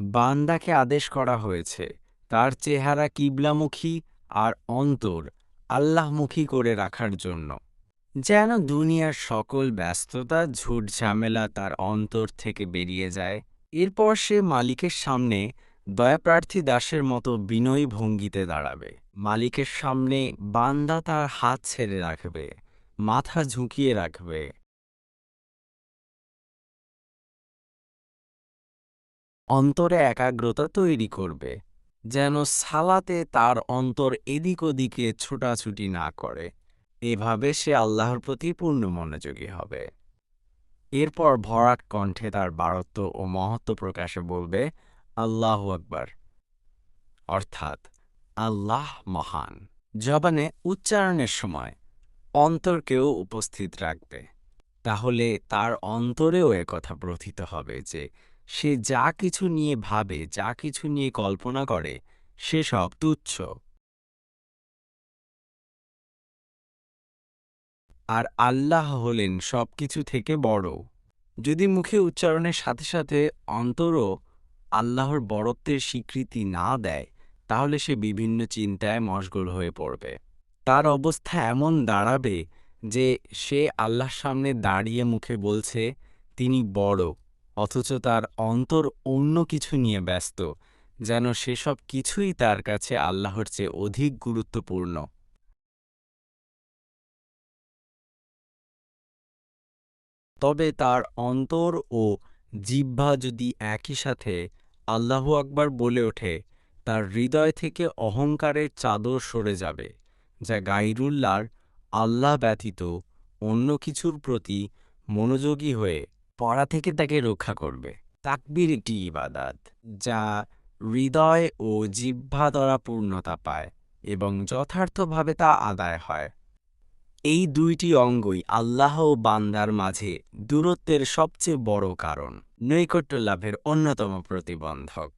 বান্দাকে আদেশ করা হয়েছে, তার চেহারা কিবলামুখী আর অন্তর আল্লাহমুখী করে রাখার জন্য। যেন দুনিয়ার সকল ব্যস্ততা, ঝুট ঝামেলা তার অন্তর থেকে বেরিয়ে যায়। এরপর সে মালিকের সামনে দয়াপ্রার্থী দাসের মতো বিনয়ী ভঙ্গিতে দাঁড়াবে। মালিকের সামনে বান্দা তার হাত ছেড়ে রাখবে, মাথা ঝুঁকিয়ে রাখবে। অন্তরে একাগ্রতা তৈরি করবে, যেন সালাতে তার অন্তর এদিক ওদিকে ছোটাছুটি না করে। এভাবে সে আল্লাহর প্রতি পূর্ণ মনোযোগী হবে। এরপর ভরাট কণ্ঠে তার বারত্ব ও মহত্ব প্রকাশে বলবে, আল্লাহ আকবার। অর্থাৎ, আল্লাহ মহান। জবানে উচ্চারণের সময় অন্তরকেও উপস্থিত রাখবে। তাহলে তার অন্তরেও একথা প্রথিত হবে যে সে যা কিছু নিয়ে ভাবে, যা কিছু নিয়ে কল্পনা করে সেসব তুচ্ছ। আর আল্লাহ হলেন সবকিছু থেকে বড়। যদি মুখে উচ্চারণের সাথে সাথে অন্তরও আল্লাহর বড়ত্বের স্বীকৃতি না দেয়, তাহলে সে বিভিন্ন চিন্তায় মশগুল হয়ে পড়বে। তার অবস্থা এমন দাঁড়াবে যে সে আল্লাহর সামনে দাঁড়িয়ে মুখে বলছে, তিনি বড়। অথচ তার অন্তর অন্য কিছু নিয়ে ব্যস্ত, যেন সেসব কিছুই তার কাছে আল্লাহর চেয়ে অধিক গুরুত্বপূর্ণ। তবে তার অন্তর ও জিহ্বা যদি একই সাথে আল্লাহু আকবার বলে ওঠে, তার হৃদয় থেকে অহংকারের চাদর সরে যাবে, যা গাইরুল্লাহর আল্লাহ ব্যতীত অন্য কিছুর প্রতি মনোযোগী হয়ে পড়া থেকে তাকে রক্ষা করবে। তাকবির একটি ইবাদাত, যা হৃদয় ও জিহ্বা দ্বারা পূর্ণতা পায় এবং যথার্থভাবে তা আদায় হয়। এই দুইটি অঙ্গই আল্লাহ ও বান্দার মাঝে দূরত্বের সবচেয়ে বড় কারণ, নৈকট্য লাভের অন্যতম প্রতিবন্ধক।